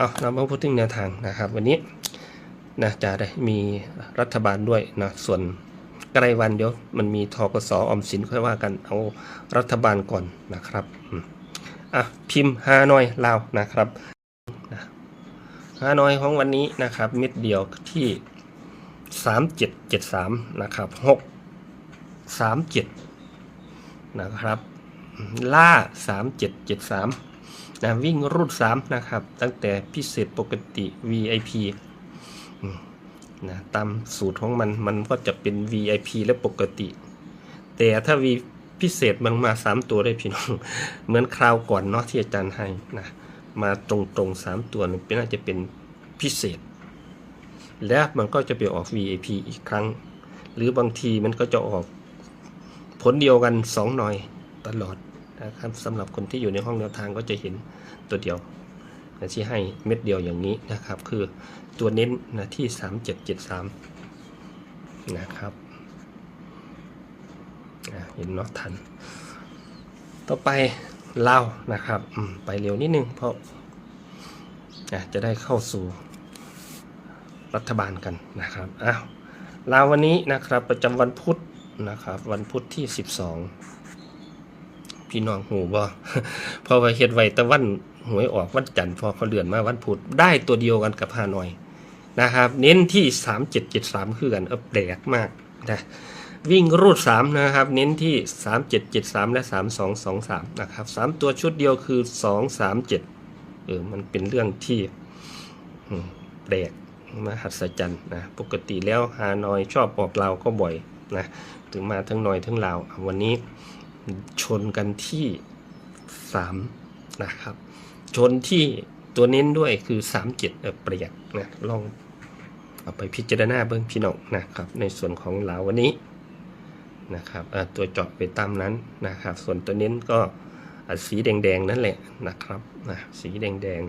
เอาเรามาพูดถึงแนวทางนะครับ วันนี้นะจะได้มีรัฐบาลด้วยนะส่วนใกล้วันเดี๋ยวมันมีทกสออมสินค่อยว่ากันเอารัฐบาลก่อนนะครับอะพิมพ์ฮานอยลาวนะครับฮานอยของวันนี้นะครับเม็ดเดียวที่3773นะครับ637นะครับล่า3773 นะวิ่งรูด3นะครับ ตั้งแต่พิเศษปกติ VIP นะตามสูตรของมันมันก็จะเป็น VIP และปกติ แต่ถ้า V พิเศษมันมา 3 ตัวได้พี่น้อง เหมือนคราวก่อนเนาะที่อาจารย์ให้นะมาตรงตรงๆ3 ตัวนึงเป็นน่าจะเป็นพิเศษ แล้วมันก็จะไปออก VIP อีกครั้ง หรือบางทีมันก็จะออกผลเดียวกัน 2 หน่อยตลอด นะครับสำหรับคนที่อยู่ในห้องแนวทางก็จะเห็นตัวเดียวนะที่ให้เม็ดเดียวอย่างนี้นะครับ คือตัวเน้นนะที่ 3773 นะครับอะเห็นเนาะทัน ต่อไปเล่าวนะครับไปเร็วนิดนึงเพราะอะจะได้เข้าสู่รัฐบาลกันนะครับอ้าวลาววันนี้นะครับประจำวันพุธนะครับ วันพุธที่ 12 พี่น้องหูบ่เพราะว่าเฮ็ดไว้ต่วันหวยออกวันจันทร์พอเขาเลื่อนมาวันพุธได้ตัวเดียวกันกับฮานอยนะครับ เน้นที่ 3773 คือกันเออแปลกมากนะวิ่งรูด 3 นะครับ เน้นที่ 3773 และ 3223 นะครับ 3 ตัวชุดเดียวคือ 237 เออ มันเป็นเรื่องที่แปลกมหัศจรรย์นะ ปกติแล้วฮานอยชอบออกลาวก็บ่อยนะ ถึงมาทั้งนอยทั้งลาว วันนี้ ชนกันที่ 3 นะครับ ชนที่ตัวเน้นด้วยคือ 37เออเปรียกนะลองเอาไปพิจารณาเบื้องพี่น้องนะครับ ในส่วนของลาวันนี้นะครับตัวจาะไปตามนั้นนะครับ ส่วนตัวเน้นก็สีแดงๆนั่นแหละนะครับนะสีแดง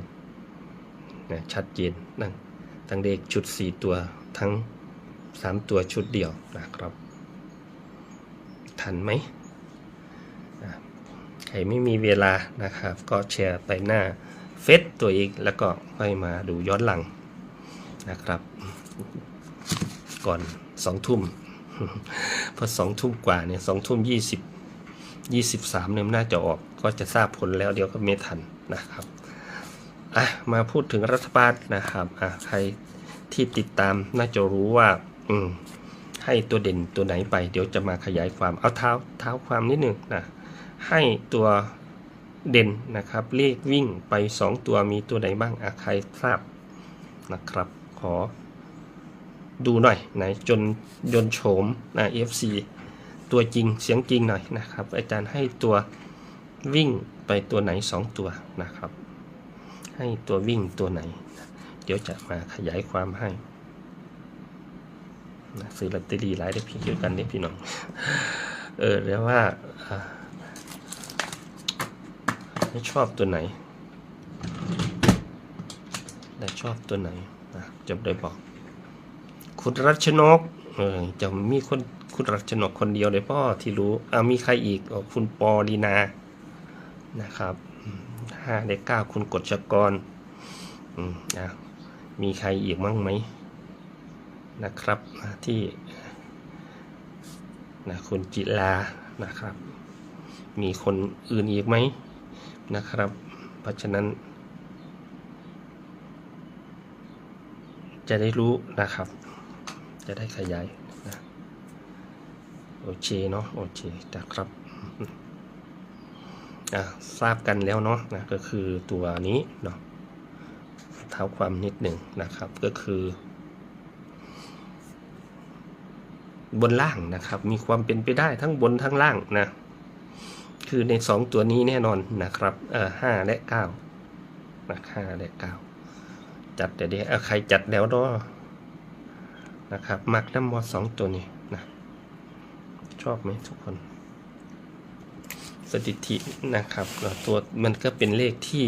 ๆนะชัดเจนนั่นทั้งเลขชุด 4 ตัวทั้ง 3 ตัวชุดเดียวนะครับ ทันไหม ใครไม่มีเวลานะครับ ก็แชร์ไปหน้าเฟซตัวเองแล้วก็ค่อยมาดูย้อนหลังนะครับ ก่อนสองทุ่มพราะสองทุ่มกว่าเนี่ยสองทุ่มยี่สิบยี่สิบสามเนี่ยน่าจะออกก็จะทราบผลแล้วเดี๋ยวก็ไม่ทันนะครับอะมาพูดถึงรัฐบาลนะครับอะใครที่ติดตามน่าจะรู้ว่า อืมให้ตัวเด่นตัวไหนไป เดี๋ยวจะมาขยายความเอาเท้าเท้าความนิดหนึ่งนะ ให้ตัวเด่นนะครับเลขวิ่งไป 2 ตัวมีตัวไหนบ้างอะใครทราบนะครับ ขอดูหน่อยไหนจนยนโฉมนะ FC ตัวจริงเสียงจริงหน่อยนะครับ อาจารย์ให้ตัววิ่งไปตัวไหน 2 ตัวนะครับ ให้ตัววิ่งตัวไหน เดี๋ยวจะมาขยายความให้นะซื้อลอตเตอรี่หลายได้พี่เกี่ยวกันได้พี่น้อง เออแล้วว่า ไม่ชอบตัวไหนและชอบตัวไหนนะจะได้บอก คุณรัชนกเออจะมีคนคุณรัชนกคนเดียวเลยพ่อที่รู้อ่ามีใครอีกออคุณปอดีนานะครับห้าได้เก้าคุณกฎชกรอืมนะมีใครอีกมั่งไหมนะครับที่นะคุณจิลานะครับ มีคนอื่นอีกไหม นะครับ เพราะฉะนั้น จะได้รู้นะครับ จะได้ขยายนะโอเคเนาะโอเคนะครับอะทราบกันแล้วเนาะนะก็คือตัวนี้เนาะเท้าความนิดหนึ่งนะครับก็คือบนล่างนะครับ มีความเป็นไปได้ทั้งบนทั้งล่างนะ คือในสองตัวนี้แน่นอนนะครับเอ่อห้าและเก้านะห้าและเก้าจัดแต่เดี๋ยวใครจัดแล้วเนาะนะครับ มักน้ำมอสองตัวนี้นะชอบไหมทุกคน สถิตินะครับตัวมันก็เป็นเลขที่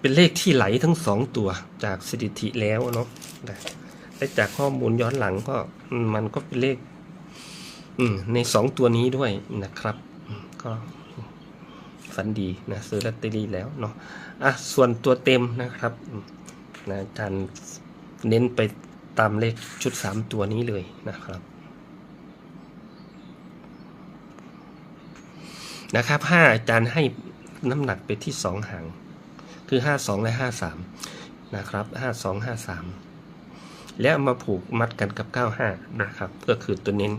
เป็นเลขที่ไหลทั้งสองตัวจากสถิติแล้วเนาะและจากข้อมูลย้อนหลังก็มันก็เป็นเลข ในสองตัวนี้ด้วยนะครับ ก็ฝันดีนะซื้อลอตเตอรี่แล้วเนาะอะส่วนตัวเต็มนะครับนะอาจารย์เน้นไปตามเลขชุด 3 ตัวนี้เลยนะครับนะครับห้าอาจารย์ให้น้ำหนักไปที่สองหางคือห้าสองและห้าสามนะครับห้าสองห้าสามแล้วมาผูกมัดกันกับเก้าห้านะครับ ก็คือตัวเน้น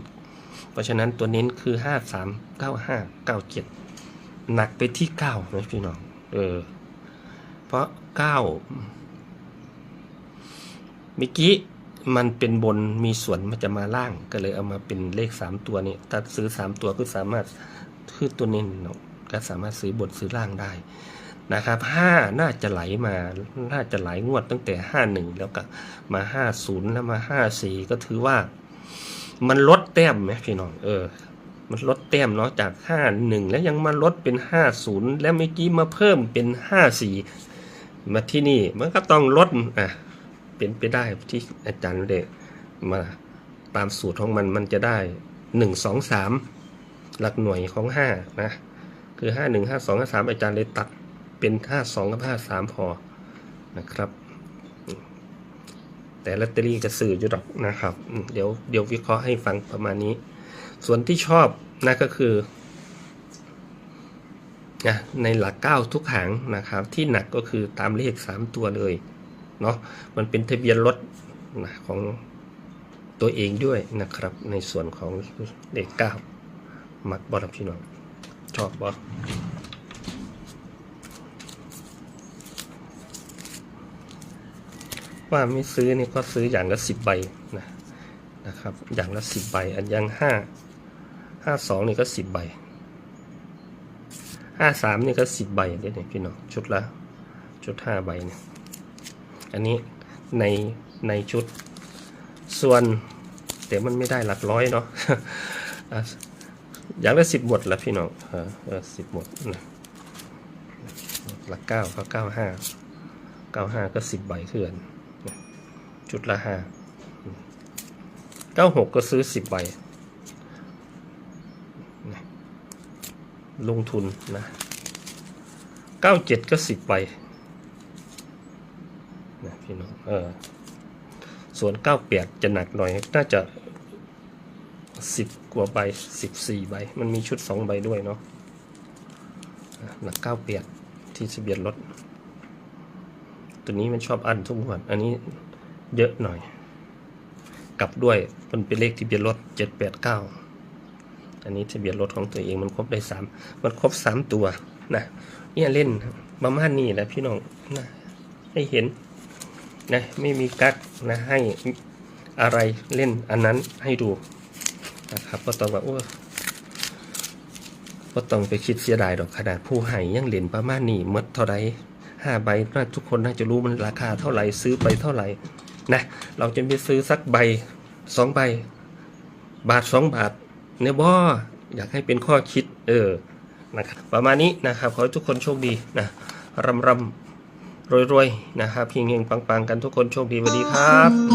เพราะฉะนั้นตัวเน้นคือห้าสามเก้าห้าเก้าเจ็ดหนักไปที่เก้านะพี่น้อง เออ เพราะเก้าเมื่อกี้มันเป็นบนมีส่วนมันจะมาล่างก็เลยเอามาเป็นเลขสามตัวนี้ถ้าซื้อสามตัวก็สามารถคือตัวเน้นเนาะก็สามารถซื้อบทซื้อล่างได้นะครับห้าน่าจะไหลมา น่าจะไหลงวดตั้งแต่ห้าหนึ่งแล้วก็มาห้าศูนย์แล้วมาห้าสี่ก็ถือว่า มันลดแต้มไหมพี่น้องเออ มันลดแต้มเนาะจากห้าหนึ่งแล้วยังมาลดเป็นห้าศูนย์แล้วเมื่อกี้มาเพิ่มเป็นห้าสี่มาที่นี่มันก็ต้องลดอะเป็นไปได้ที่อาจารย์เดชมาตามสูตรของมันมันจะได้หนึ่งสองสามหลักหน่วยของห้านะ คือห้าหนึ่งห้าสองห้าสามอาจารย์เลยตัดเป็นห้าสองกับห้าสามพอนะครับ แต่ลอตเตอรี่จะสื่ออยู่ดอกนะครับ เดี๋ยวเดี๋ยววิเคราะห์ให้ฟังประมาณนี้ ส่วนที่ชอบนะก็คือนะในหลักเก้าทุกหางนะครับ ที่หนักก็คือตามเลขสามตัวเลยเนาะมันเป็นทะเบียนรถนะของตัวเองด้วยนะครับ ในส่วนของเลขเก้ามักบอลพี่น้องชอบบอ ว่าไม่ซื้อนี่ก็ซื้ออย่างละสิบใบนะนะครับ อย่างละสิบใบ อันยังห้าห้าสองนี่ก็สิบใบห้าสามนี่ก็สิบใบเดี๋ยวนี้พี่น้องชุดละชุดห้าใบเนี่ยอันนี้ในในชุดส่วนแต่มันไม่ได้หลักร้อยเนาะอย่างละสิบบทละพี่น้องเออสิบบทนะหลักเก้าก็เก้าห้าเก้าห้าก็สิบใบเขื่อน จุดละห้าเก้าหกก็ซื้อสิบใบ ลงทุนนะเก้าเจ็ดก็สิบใบนะพี่น้องเออส่วนเก้าแปดจะหนักหน่อย น่าจะสิบกว่าใบสิบสี่ใบ มันมีชุดสองใบด้วยเนาะหลักเก้าเปียดที่ทะเบียนรถ ตัวนี้มันชอบอันทุกงวดอันนี้ เยอะหน่อย กลับด้วยมันเป็นเลขทะเบียนรถเจ็ดแปดเก้าอันนี้ทะเบียนรถของตัวเองมันครบได้สามมันครบสามตัวนะเนี่ยเล่นประมาณนี้แหละพี่น้องนะให้เห็นนะไม่มีกักนะให้อะไรเล่นอันนั้นให้ดูนะครับก็ต้องว่าโอ้ก็ต้องไปคิดเสียดายดอกขนาดผู้ให้ยังเหรียญประมาณนี้มดเท่าไรห้าใบน่าทุกคนน่าจะรู้มันราคาเท่าไหร่ซื้อไปเท่าไหร่ นะเราจะไปซื้อสักใบสองใบ บาทสองบาทเนี่ยบ่อยากให้เป็นข้อคิดเออนะครับประมาณนี้นะครับขอให้ทุกคนโชคดีนะรำรำรวยๆนะครับเฮงๆปังๆ กันทุกคนโชคดีสวัสดีครับ